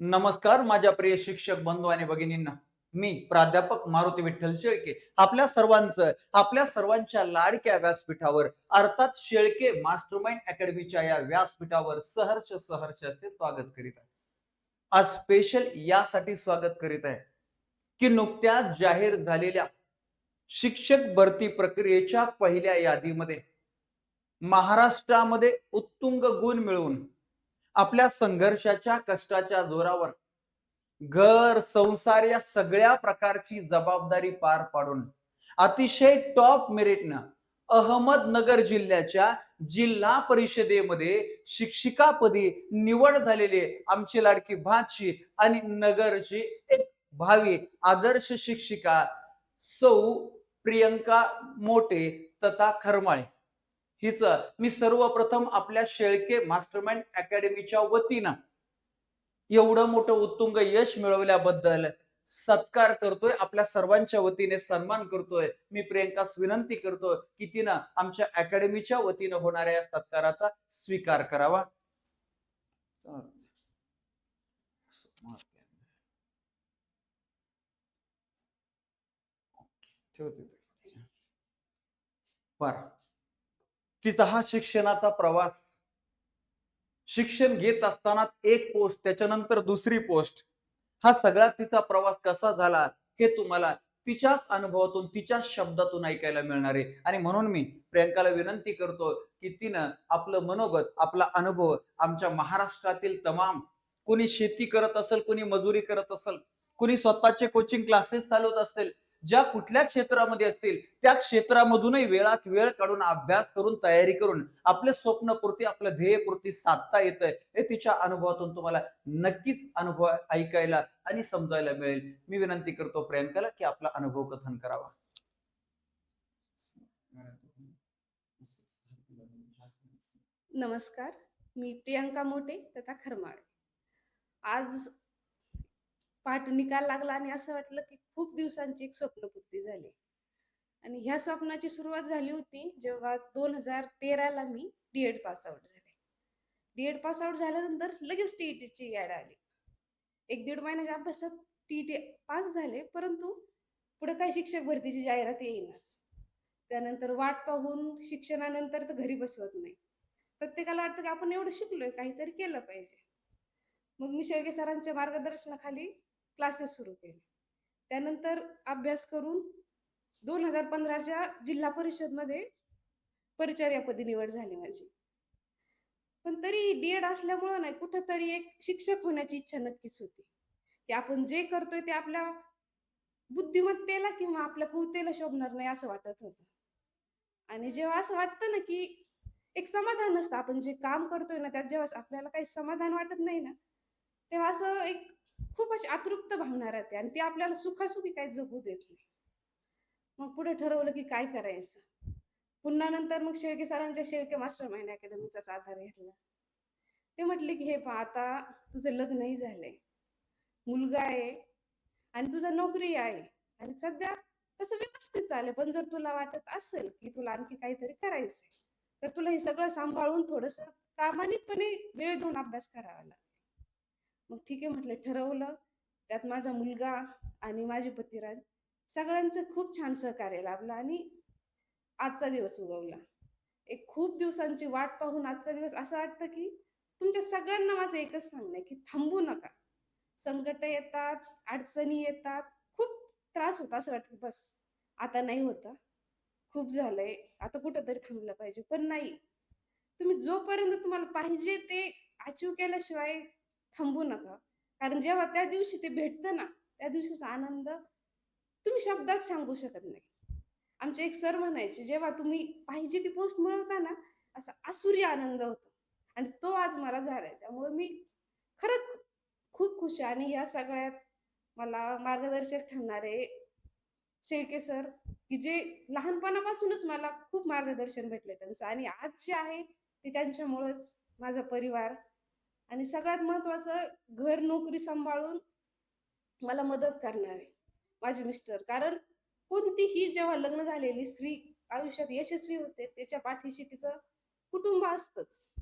नमस्कार माझ्या प्रिय शिक्षक बंधू आणि भगिनींना. मी प्राध्यापक मारुती विठ्ठल शेळके. आपल्या सर्वांचं आपल्या सर्वांच्या लाडक्या व्यासपीठावर अर्थात शेळके मास्टरमाइंड अकॅडमीच्या या व्यासपीठावर सहर्ष सहर्ष असते स्वागत करीत आहे. आज स्पेशल यासाठी स्वागत करीत आहे की नुकत्याच जाहीर झालेल्या शिक्षक भरती प्रक्रियेच्या पहिल्या यादीमध्ये महाराष्ट्रामध्ये उत्तुंग गुण मिळवून आपल्या संघर्षाच्या कष्टाच्या जोरावर घर संसार या सगळ्या प्रकारची जबाबदारी पार पाडून अतिशय टॉप मेरिटनं अहमदनगर जिल्ह्याच्या जिल्हा परिषदेमध्ये शिक्षिकापदी निवड झालेले आमची लाडकी भाची आणि नगरची एक भावी आदर्श शिक्षिका सौ प्रियंका मोटे तथा खरमाळे. हिच मी सर्वप्रथम आपल्या शेळके मास्टरमाइंड अकॅडमीच्या वतीनं एवढं मोठं उत्तुंग यश मिळवल्याबद्दल सत्कार करतोय आपल्या सर्वांच्या वतीने सन्मान करतोय मी प्रियंकास विनंती करतोय की तिनं आमच्या अकॅडमीच्या वतीनं होणाऱ्या या सत्काराचा स्वीकार करावा. ठेवते. बर. तिचा हा शिक्षणाचा प्रवास. शिक्षण घेत असताना एक पोस्ट त्याच्यानंतर दुसरी पोस्ट हा सगळा तिचा प्रवास कसा झाला हे तुम्हाला तिच्याच अनुभवातून तिच्याच शब्दातून ऐकायला मिळणार आहे. आणि म्हणून मी प्रियंकाला विनंती करतो की तिनं आपलं मनोगत आपला अनुभव आमच्या महाराष्ट्रातील तमाम कोणी शेती करत असेल कोणी मजुरी करत असेल कोणी स्वतःचे कोचिंग क्लासेस चालवत असेल ज्या कुठल्या क्षेत्रामध्ये असतील त्या क्षेत्रामधूनही वेळात वेळ काढून अभ्यास करून तयारी करून आपले स्वप्नपूर्ती आपलं ध्येयपूर्ती साधता येत हे तिच्या अनुभवातून तुम्हाला नक्कीच अनुभव ऐकायला आणि समजायला मिळेल. मी विनंती करतो प्रियंकाला की आपला अनुभव कथन करावा. नमस्कार. मी प्रियांका मोटे तथा खरमाळे. आज पाठ निकाल लागला आणि असं वाटलं की खूप दिवसांची एक स्वप्नपूर्ती झाली. आणि ह्या स्वप्नाची सुरुवात झाली होती जेव्हा दोन हजार तेराला मी डी एड पास आउट झाले. डी एड पास आउट झाल्यानंतर लगेच टी ई टीची ॲड आली. एक दीड महिन्याच्या अभ्यासात टी ई टी पास झाले परंतु पुढे काय शिक्षक भरतीची जाहिरात येईनच. त्यानंतर वाट पाहून शिक्षणानंतर तर घरी बसवत नाही. प्रत्येकाला वाटतं की आपण एवढं शिकलोय काहीतरी केलं पाहिजे. मग मी शेळके सरांच्या मार्गदर्शनाखाली क्लासेस सुरू केले. त्यानंतर अभ्यास करून दोन हजार पंधराच्या जिल्हा परिषदमध्ये परिचर्यापदी निवड झाली माझी. पण तरी डी एड असल्यामुळं नाही कुठंतरी एक शिक्षक होण्याची इच्छा नक्कीच होती. की आपण जे करतोय ते आपल्या बुद्धिमत्तेला किंवा आपल्या कुवतेला शोभणार नाही असं वाटत होतं. आणि जेव्हा असं वाटतं ना की एक समाधान असतं आपण जे काम करतोय ना त्यात जेव्हा आपल्याला काही समाधान वाटत नाही ना तेव्हा असं एक खूप अशी अतृप्त भावना राहते आणि ती आपल्याला सुखासुखी काही जगू देत नाही. मग पुढे ठरवलं की काय करायचं? पुन्हा नंतर मग शेळके सरांच्या शेळके मास्टर माइंड अकॅडमीचाच आधार घेतला. ते म्हटले की हे पहा आता तुझं लग्नही झालंय. मुलगा आहे आणि तुझा नोकरी आहे आणि सध्या तसं व्यवस्थित चालेल पण जर तुला वाटत असेल की तुला आणखी काहीतरी करायचंय तर तुला हे सगळं सांभाळून थोडस प्रामाणिकपणे वेळ देऊन अभ्यास करावा लागेल मग ठीक आहे म्हटलं ठरवलं. त्यात माझा मुलगा आणि माझे पतिराज सगळ्यांचं खूप छान सहकार्य लाभलं आणि आजचा दिवस उगवला. एक खूप दिवसांची वाट पाहून आजचा दिवस असं वाटतं की तुमच्या सगळ्यांना माझं एकच सांगणं आहे की थांबू नका. संकट येतात अडचणी येतात खूप त्रास होता असं वाटतं की बस आता नाही होतं. खूप झालंय आता कुठंतरी थांबलं पाहिजे पण नाही. तुम्ही जोपर्यंत तुम्हाला पाहिजे ते अचीव केल्याशिवाय थांबू नका. कारण जेव्हा त्या दिवशी ते भेटतं ना त्या दिवशीचा आनंद तुम्ही शब्दात सांगू शकत नाही. आमचे एक सर म्हणायचे जेव्हा तुम्ही पाहिजे ती पोस्ट मिळवता ना असा आसुरी आनंद होतो. आणि तो आज मला झालाय. त्यामुळे मी खरंच खूप खुश आहे. आणि या सगळ्यात मला मार्गदर्शक ठरणारे शेळके सर की जे लहानपणापासूनच मला खूप मार्गदर्शन भेटले त्यांचं. आणि आज जे आहे ते त्यांच्यामुळंच माझा परिवार आणि सगळ्यात महत्वाचं घर नोकरी सांभाळून मला मदत करणारे माझे मिस्टर. कारण कोणतीही जेव्हा लग्न झालेली स्त्री आयुष्यात यशस्वी होते त्याच्या पाठीशी तिचं कुटुंब असतंच.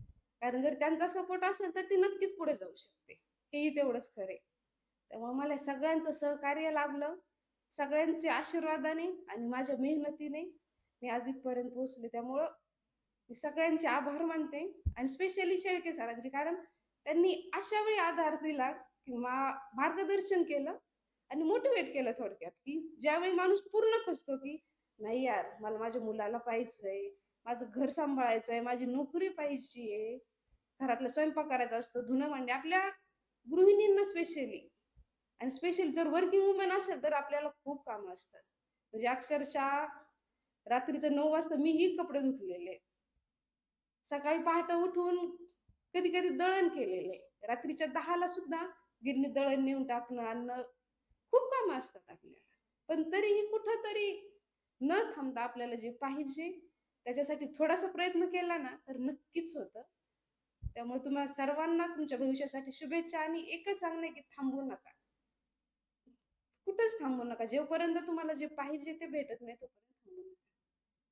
कारण जर त्यांचा सपोर्ट असेल तर ती नक्कीच पुढे जाऊ शकते. हेही तेवढंच खरे तेव्हा मला सगळ्यांचं सहकार्य लाभलं. सगळ्यांच्या आशीर्वादाने आणि माझ्या मेहनतीने मी आज इथपर्यंत पोहोचले. त्यामुळं मी सगळ्यांचे आभार मानते आणि स्पेशली शेळके सरांचे. कारण त्यांनी अशा वेळी आधार दिला किंवा मार्गदर्शन केलं आणि मोटिवेट केलं थोडक्यात की ज्यावेळी माणूस पूर्ण खचतो की नाही यार मला माझ्या मुलाला पाहिजे माझं घर सांभाळायचं आहे माझी नोकरी पाहिजे घरातला स्वयंपाक करायचा असतो धुणं म्हणजे आपल्या गृहिणींना स्पेशली आणि स्पेशली जर वर्किंग वुमन असेल तर आपल्याला खूप कामं असतात. म्हणजे अक्षरशः रात्रीचं नऊ वाजता मीही कपडे धुतलेले. सकाळी पहाटे उठून कधी कधी दळण केलेलं. आहे रात्रीच्या दहाला सुद्धा गिरणी दळण नेऊन टाकणं आणणं खूप कामं असतात आपल्याला. पण तरीही कुठंतरी न थांबता आपल्याला जे पाहिजे त्याच्यासाठी थोडासा प्रयत्न केला ना तर नक्कीच होतं. त्यामुळे तुम्हाला सर्वांना तुमच्या भविष्यासाठी शुभेच्छा आणि एकच सांगणे की थांबू नका. कुठंच थांबू नका. जेव्हापर्यंत तुम्हाला जे पाहिजे ते भेटत नाही तोपर्यंत थांबू नका.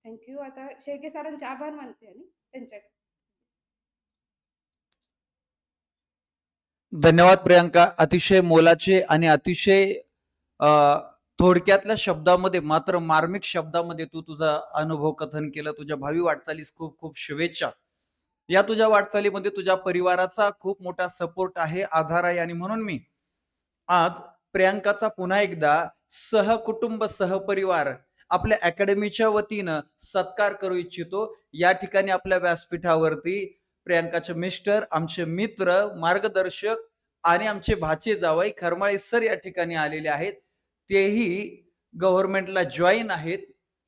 थँक्यू आता शेळके सरांचे आभार मानते आणि त्यांच्याकडे धन्यवाद प्रियांका. अतिशय मोलाचे आणि अतिशय थोडक्यातल्या शब्दामध्ये मात्र मार्मिक शब्दामध्ये तू तुझा अनुभव कथन केलं तुझ्या भावी वाटचालीस खूप खूप शुभेच्छा. या तुझ्या वाटचालीमध्ये तुझ्या परिवाराचा खूप मोठा सपोर्ट आहे आधार आहे आणि म्हणून मी आज प्रियांकाचा पुन्हा एकदा सहकुटुंब सहपरिवार आपल्या अकॅडमीच्या वतीनं सत्कार करू इच्छितो. या ठिकाणी आपल्या व्यासपीठावरती प्रियांकाचे मिस्टर आमचे मित्र मार्गदर्शक आणि आमचे भाचे जावाई खरमाळे सर या ठिकाणी आलेले आहेत. तेही गव्हर्नमेंटला जॉईन आहेत.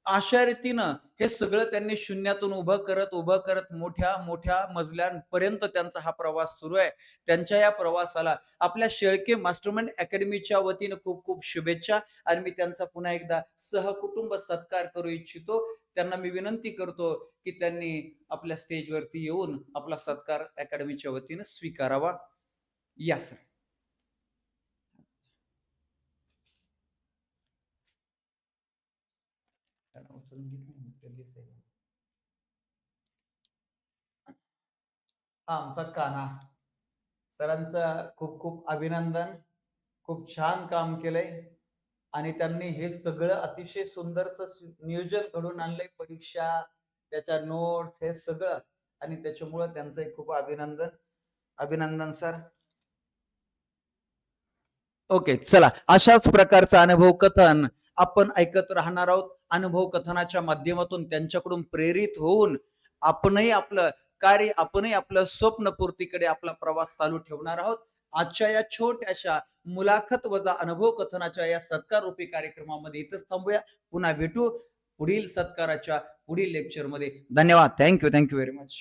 अशा रीतीनं हे सगळं त्यांनी शून्यातून उभं करत उभं करत मोठ्या मोठ्या मजल्यांपर्यंत त्यांचा हा प्रवास सुरू आहे. त्यांच्या या प्रवासाला आपल्या शेळके मास्टरमाइंड अकॅडमीच्या वतीनं खूप खूप शुभेच्छा. आणि मी त्यांचा पुन्हा एकदा सहकुटुंब सत्कार करू इच्छितो. त्यांना मी विनंती करतो की त्यांनी आपल्या स्टेजवरती येऊन आपला सत्कार अकॅडमीच्या वतीनं स्वीकारावा. या सर. हा आमचा काना सरांचं खूप खूप अभिनंदन. खूप छान काम केलंय. आणि त्यांनी हे सगळं अतिशय सुंदरच नियोजन घडून आणलंय परीक्षा त्याच्या नोट्स हे सगळं. आणि त्याच्यामुळं त्यांचं खूप अभिनंदन. अभिनंदन सर. ओके चला. अशाच प्रकारचं अनुभव कथन आपण ऐकत राहणार आहोत. अनुभव कथनाच्या माध्यमातून त्यांच्याकडून प्रेरित होऊन आपणही आपलं कार्य आपणही आपलं स्वप्न पूर्तीकडे आपला प्रवास चालू ठेवणार आहोत. आजच्या या छोट्याशा मुलाखत वजा अनुभव कथनाच्या या सत्कार रूपी कार्यक्रमामध्ये इथंच थांबूया. पुन्हा भेटू पुढील सत्काराच्या पुढील लेक्चरमध्ये धन्यवाद. Thank you thank you very much